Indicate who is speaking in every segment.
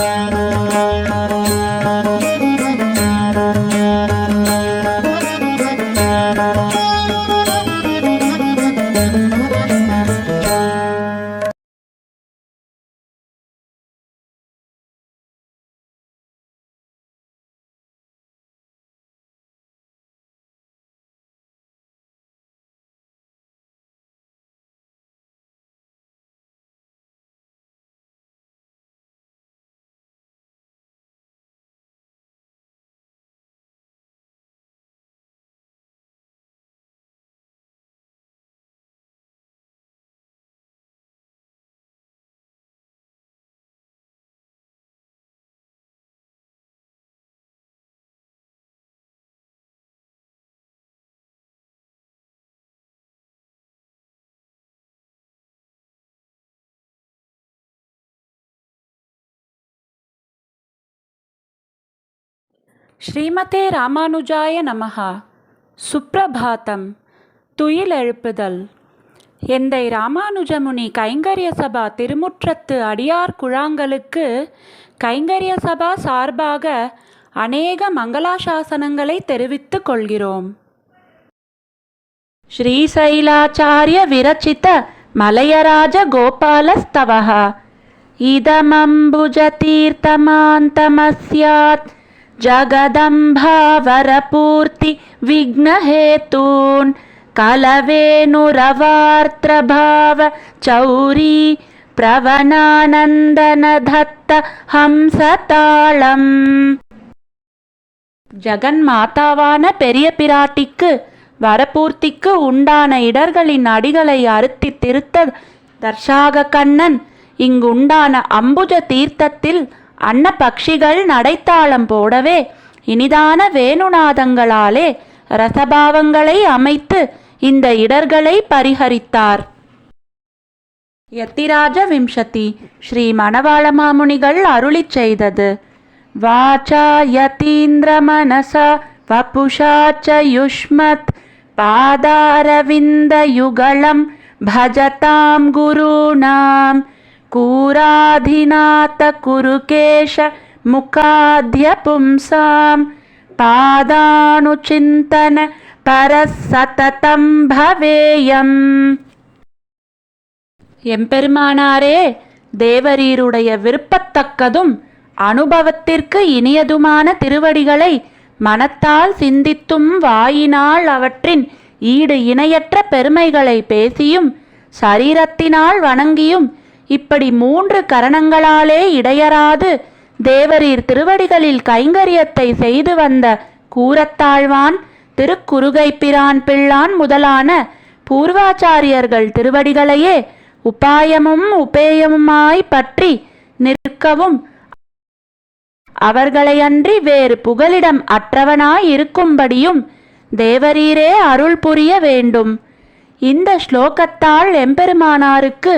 Speaker 1: Música ஸ்ரீமதே ராமானுஜாய நமஹா. சுப்ரபாதம் துயிலெழுப்புதல் எந்தை ராமானுஜமுனி கைங்கரிய சபா திருமுற்றத்து அடியார் குழாங்களுக்கு கைங்கரிய சபா சார்பாக அநேக மங்களாசாசனங்களை தெரிவித்துக் கொள்கிறோம். ஸ்ரீசைலாச்சாரிய விரச்சித மலையராஜ கோபாலஸ்தவஹா. இதமம்புஜ தீர்த்தமாந்தமஸ்யாத். जगदम्भावरपूर्ति विघ्नहेतून् சௌரி चौरी प्रवनानन्दनधत्त हंसताळम् ஜெகன்மாதாவான பெரிய பிராட்டிக்கு வரபூர்த்திக்கு உண்டான இடர்களின் அடிகளை அறுத்தி திருத்த தர்ஷாக கண்ணன் இங்குண்டான அம்புஜ தீர்த்தத்தில் அன்ன பக்ஷிகள் நடைத்தாளம் போடவே இனிதான வேணுநாதங்களாலே ரசபாவங்களை அமைத்து இந்த இடர்களை பரிஹரித்தார். யத்திராஜ விம்சதி ஸ்ரீ மணவாளமாமுனிகள் அருளிச் செய்தது. வாச்சா யதீந்திர மனசா வபுஷா ச யுஷ்மத் பாதாரவிந்த யுகலம் பஜதாம் குருணாம் கூராதிநாத குருகேஷ முகாத்ய பும்சாம் பாதானுச்சிந்தன பரசததம் பவேயம் எம்பெருமானாரே தேவரீருடைய விருப்பத்தக்கதும் அனுபவத்திற்கு இனியதுமான திருவடிகளை மனத்தால் சிந்தித்தும் வாயினால் அவற்றின் ஈடு இணையற்ற பெருமைகளை பேசியும் சரீரத்தினால் வணங்கியும் இப்படி மூன்று கரணங்களாலே இடையராது தேவரீர் திருவடிகளில் கைங்கரியத்தை செய்து வந்த கூரத்தாழ்வான் திருக்குறுகைப்பிரான் பிள்ளான் முதலான பூர்வாச்சாரியர்கள் திருவடிகளையே உபாயமும் உபேயமுமாய் பற்றி நிற்கவும் அவர்களையன்றி வேறு புகலிடம் அற்றவனாய் இருக்கும்படியும் தேவரீரே அருள் புரிய வேண்டும். இந்த ஸ்லோகத்தால் எம்பெருமானாருக்கு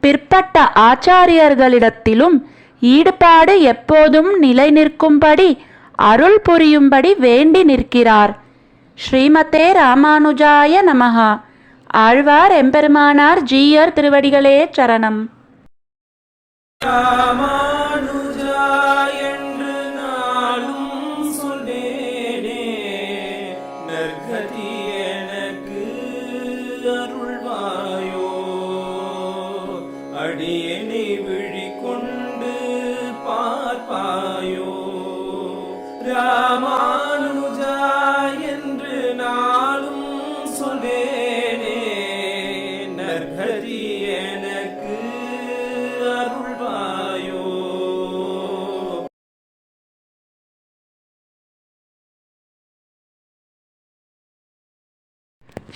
Speaker 1: பிற்பட்ட ஆச்சாரியர்களிடத்திலும் ஈடுபாடு எப்போதும் நிலை நிற்கும்படி அருள் புரியும்படி வேண்டி நிற்கிறார். ஸ்ரீமதே ராமானுஜாய நமஹா. ஆழ்வார் எம்பெருமானார் ஜீயர் திருவடிகளே சரணம்.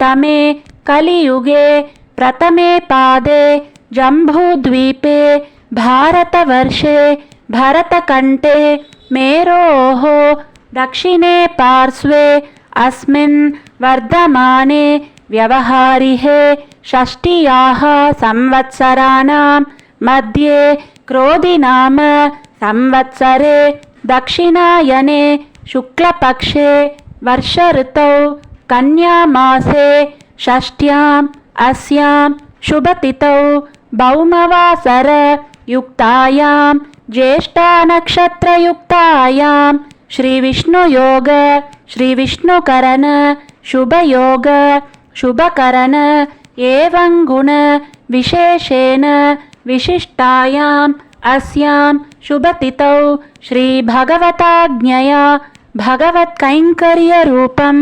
Speaker 1: तमे कलियुगे प्रथमे पादे जम्बूद्वीपे भारतवर्षे भरतकण्ठे मेरोः दक्षिणे पार्श्वे अस्मिन् वर्धमाने व्यवहारिहे षष्ट्याः संवत्सराणां मध्ये क्रोधिनाम संवत्सरे दक्षिणायने शुक्लपक्षे वर्षऋतौ कन्यामासे षष्ट्याम् अस्यां शुभतिथौ भौमवासरयुक्तायां ज्येष्ठानक्षत्रयुक्तायां श्रीविष्णुयोग श्रीविष्णुकरण शुभयोग शुभकरण एवं गुण विशेषेण विशिष्टायाम् अस्यां शुभतिथौ श्रीभगवताज्ञया भगवत्कैङ्कर्यरूपम्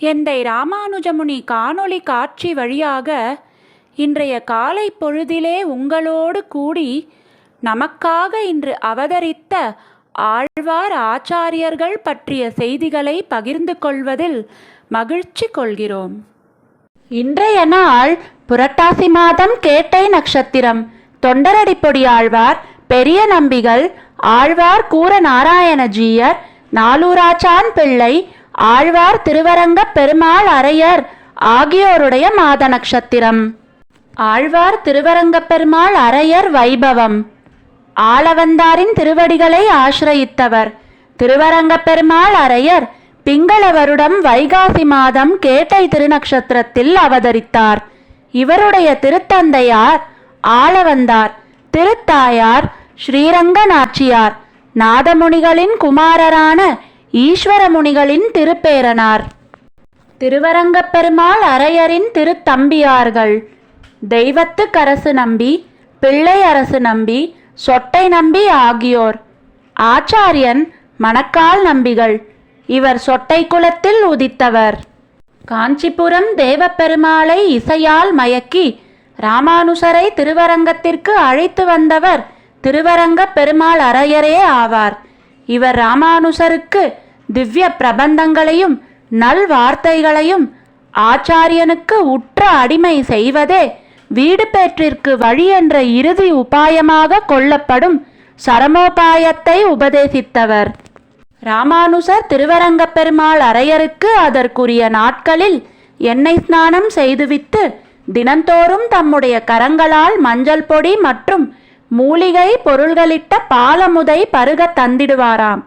Speaker 1: எந்தை ராமானுஜமுனி காணொளி காட்சி வழியாக இன்றைய காலை பொழுதிலே உங்களோடு கூடி நமக்காக இன்று அவதரித்த ஆழ்வார் ஆச்சாரியர்கள் பற்றிய செய்திகளை பகிர்ந்து கொள்வதில் மகிழ்ச்சி கொள்கிறோம். இன்றைய நாள் புரட்டாசி மாதம் கேட்டை நட்சத்திரம். தொண்டரடிப்பொடி ஆழ்வார் பெரிய நம்பிகள் ஆழ்வார் கூர நாராயணஜீயர் நாலூராச்சான் பிள்ளை ஆழ்வார் திருவரங்க பெருமாள் அரையர் ஆகியோருடைய மாத நட்சத்திரம். ஆழ்வார் திருவரங்க பெருமாள் அரையர் வைபவம். ஆளவந்தாரின் திருவடிகளை ஆசிரயித்தவர். திருவரங்க பெருமாள் அரையர் பிங்கள வருடம் வைகாசி மாதம் கேட்டை திருநக்ஷத்திரத்தில் அவதரித்தார். இவருடைய திருத்தந்தையார் ஆளவந்தார் திருத்தாயார் ஸ்ரீரங்க நாச்சியார் நாதமுனிகளின் குமாரரான ஈஸ்வரமுனிகளின் திருப்பேரனார். திருவரங்கப் பெருமாள் அரையரின் திருத்தம்பியார்கள். தெய்வத்துக்கரசு நம்பி பிள்ளை அரசு நம்பி சொட்டை நம்பி ஆகியோர். ஆச்சாரியன் மணக்கால் நம்பிகள். இவர் சொட்டை குலத்தில் உதித்தவர். காஞ்சிபுரம் தேவப்பெருமாளை இசையால் மயக்கி ராமானுசரை திருவரங்கத்திற்கு அழைத்து வந்தவர் திருவரங்க பெருமாள் அரையரே ஆவார். இவர் ராமானுசருக்கு திவ்ய பிரபந்தங்களையும் நல் வார்த்தைகளையும் ஆச்சாரியனுக்கு உற்ற அடிமை செய்வதே வீடு பேற்றிற்கு வழி என்ற இறுதி உபாயமாக கொள்ளப்படும் சரமோபாயத்தை உபதேசித்தவர். ராமானுசர் திருவரங்கப் பெருமாள் அரையருக்கு அதற்குரிய நாட்களில் எண்ணெய் ஸ்நானம் செய்துவித்து தினந்தோறும் தம்முடைய கரங்களால் மஞ்சள் பொடி மற்றும் மூலிகை பொருள்களிட்ட பாலமுதை பருகத் தந்திடுவாராம்.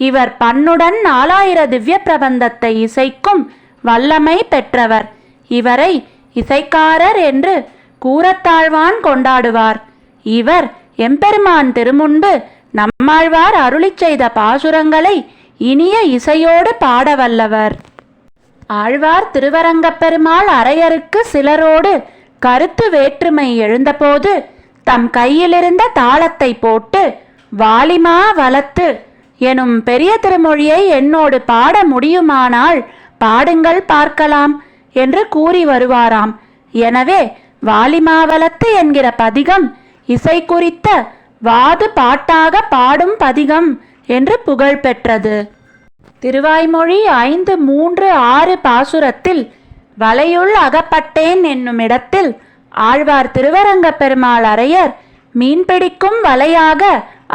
Speaker 1: இவர் பண்ணுடன் நாலாயிர திவ்ய பிரபந்தத்தை இசைக்கும் வல்லமை பெற்றவர். இவரை இசைக்காரர் என்று கூறத்தாழ்வான் கொண்டாடுவார். இவர் எம்பெருமான் திருமுன்பு நம்மாழ்வார் அருளி செய்த பாசுரங்களை இனிய இசையோடு பாடவல்லவர் ஆழ்வார் திருவரங்கப்பெருமாள் அரையருக்கு சிலரோடு கருத்து வேற்றுமை எழுந்தபோது தம் கையிலிருந்த தாளத்தை போட்டு வாலிமா வலத்து எனும் பெரிய திருமொழியை என்னோடு பாட முடியுமானால் பாடுங்கள் பார்க்கலாம் என்று கூறி வருவாராம். எனவே வாலிமாவலத்து என்கிற பதிகம் இசை குறித்த வாது பாட்டாக பாடும் பதிகம் என்று புகழ் பெற்றது. திருவாய்மொழி ஐந்து மூன்று ஆறு பாசுரத்தில் வலையுள் அகப்பட்டேன் என்னும் இடத்தில் ஆழ்வார் திருவரங்க பெருமாள் அரையர் மீன்பிடிக்கும் வலையாக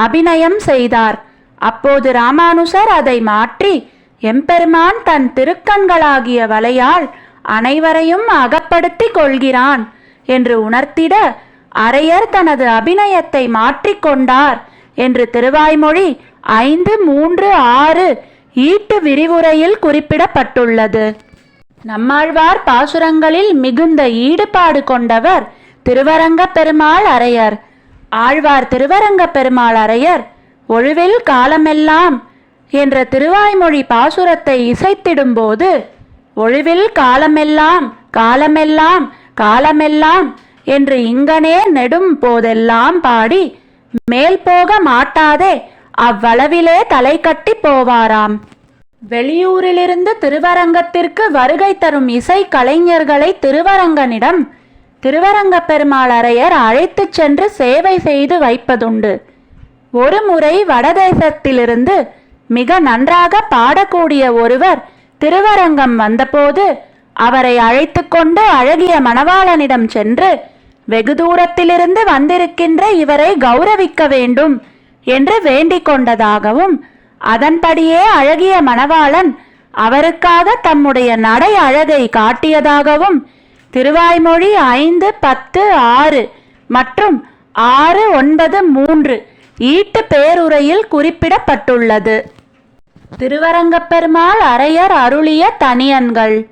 Speaker 1: அபிநயம் செய்தார். அப்போது ராமானுசர் அதை மாற்றி எம்பெருமான் தன் திருக்கண்களாகிய வலையால் அனைவரையும் அகப்படுத்திக் கொள்கிறான் என்று உணர்த்திட அரையர் தனது அபிநயத்தை மாற்றிக்கொண்டார் என்று திருவாய்மொழி ஐந்து மூன்று ஆறு ஈட்டு விரிவுரையில் குறிப்பிடப்பட்டுள்ளது. நம்மாழ்வார் பாசுரங்களில் மிகுந்த ஈடுபாடு கொண்டவர் திருவரங்க பெருமாள் அரையர். ஆழ்வார் திருவரங்க பெருமாள் அரையர் ஒழுவில் காலமெல்லாம் என்ற திருவாய்மொழி பாசுரத்தை இசைத்திடும்போது ஒழுவில் காலமெல்லாம் காலமெல்லாம் காலமெல்லாம் என்று இங்கனே நெடும் போதெல்லாம் பாடி மேல் போக மாட்டாதே அவ்வளவிலே தலை கட்டி போவாராம். வெளியூரிலிருந்து திருவரங்கத்திற்கு வருகை தரும் இசை கலைஞர்களை திருவரங்கனிடம் திருவரங்க பெருமாள் அரையர் அழைத்துச் சென்று சேவை செய்து வைப்பதுண்டு. ஒரு முறை வடதேசத்திலிருந்து மிக நன்றாக பாடக்கூடிய ஒருவர் திருவரங்கம் வந்தபோது அவரை அழைத்து கொண்டு அழகிய மணவாளனிடம் சென்று வெகு தூரத்திலிருந்து வந்திருக்கின்ற இவரை கௌரவிக்க வேண்டும் என்று வேண்டிக் கொண்டதாகவும் அதன்படியே அழகிய மணவாளன் அவருக்காக தம்முடைய நடை அழகை காட்டியதாகவும் திருவாய்மொழி ஐந்து பத்து ஆறு மற்றும் ஆறு ஒன்பது மூன்று ஈட்டு பேருரையில் குறிப்பிடப்பட்டுள்ளது. திருவரங்கப்பெருமாள் அரையர் அருளிய தனியன்கள்.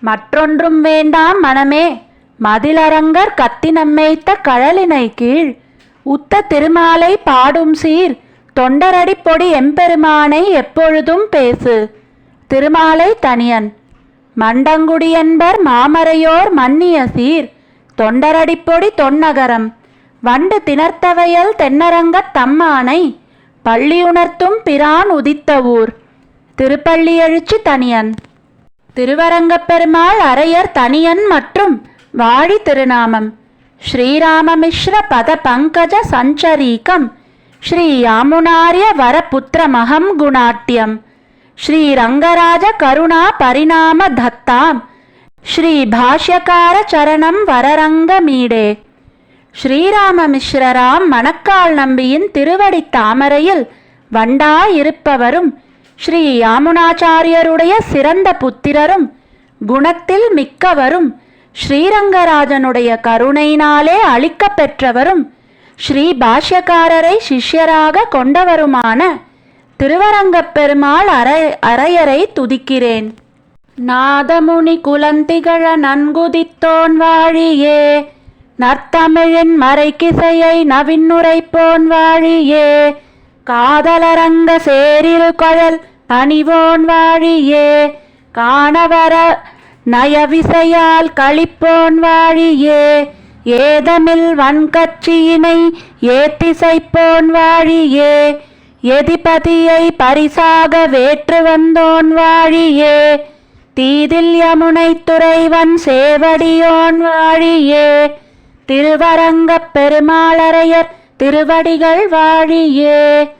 Speaker 1: மற்றொன்றும் வேண்டாம் மனமே. மதிலரங்கர் கத்தி நம்மைத்த கழலினை கீழ். உத்த திருமாலை பாடும் சீர். தொண்டரடி பொடி எம்பெருமானை எப்பொழுதும் பேசு. திருமாலை தனியன். மண்டங்குடி என்பர் மாமரையோர் மன்னிய சீர். தொண்டரடிப்பொடி தொன்னகரம். வண்டு திணர்த்தவையல் தென்னரங்கத் தம்மானை பள்ளியுணர்த்தும் பிரான் உதித்த ஊர். திருப்பள்ளி எழுச்சி தனியன். திருவரங்கப் பெருமாள் அரையர் தனியன் மற்றும் வாழி திருநாமம். ஸ்ரீராமமிஸ்ர பத பங்கஜ சஞ்சரீகம். ஸ்ரீ யாமுனாரிய வரபுத்திரமகம் குணாட்யம் ஸ்ரீ ரங்கராஜ கருணா பரிணாம தத்தாம். ஸ்ரீ பாஷ்யகார சரணம் வரரங்க மீடே ஸ்ரீராம மிஸ்ரராம் மணக்கால் நம்பியின் திருவடி தாமரையில் வண்டாயிருப்பவரும் ஸ்ரீ யாமுனாச்சாரியருடைய சிறந்த புத்திரரும் குணத்தில் மிக்கவரும் ஸ்ரீரங்கராஜனுடைய கருணையினாலே அளிக்கப் பெற்றவரும் ஸ்ரீ பாஷ்யக்காரரை சிஷ்யராக கொண்டவருமான திருவரங்கப் பெருமாள் அரை அரையரை துதிக்கிறேன். நாதமுனி குலந்திகழ நன்குதித்தோன் வாழியே நற்தமிழின் மறைக்கிசையை நவின்னுரைப்போன் வாழியே காதலரங்க சேரில் குழல் பணிவோன் வாழியே காணவர நயவிசையால் கழிப்போன் வாழியே ஏதமில் வன்கட்சியினை ஏத்திசைப்போன் வாழியே எதிபதியை பரிசாக வேற்று வந்தோன் வாழியே தீதில் யமுனை துறைவன் சேவடியோன் வாழியே திருவரங்கப் பெருமாளரையர் திருவடிகள் வாழியே.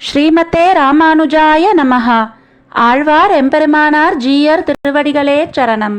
Speaker 1: ஸ்ரீமதே ராமானுஜாய நமஹா. ஆழ்வார் எம்பெருமானார் ஜீயர் திருவடிகளே சரணம்.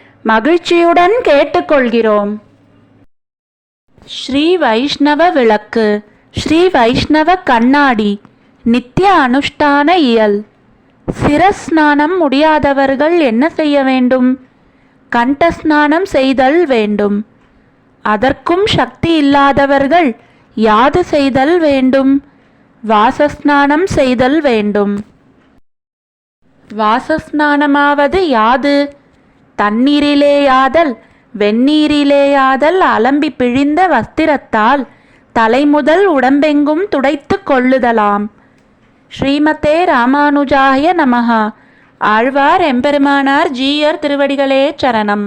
Speaker 1: மகிழ்ச்சியுடன் கேட்டுக்கொள்கிறோம். ஸ்ரீ வைஷ்ணவ விளக்கு ஸ்ரீ வைஷ்ணவ கண்ணாடி நித்திய அனுஷ்டான இயல். சிரஸ்நானம் முடியாதவர்கள் என்ன செய்ய வேண்டும்? கண்டஸ்நானம் செய்தல் வேண்டும். அதற்கும் சக்தி இல்லாதவர்கள் யாது செய்தல் வேண்டும்? வாசஸ்நானம் செய்தல் வேண்டும். வாசஸ்நானமாவது யாது? தண்ணீரிலேயாதல் வெந்நீரிலேயாதல் அலம்பி பிழிந்த வஸ்திரத்தால் தலைமுதல் உடம்பெங்கும் துடைத்து கொள்ளுதலாம். ஸ்ரீமதே ராமானுஜாய நமஹா. ஆழ்வார் எம்பெருமானார் ஜீயர் திருவடிகளே சரணம்.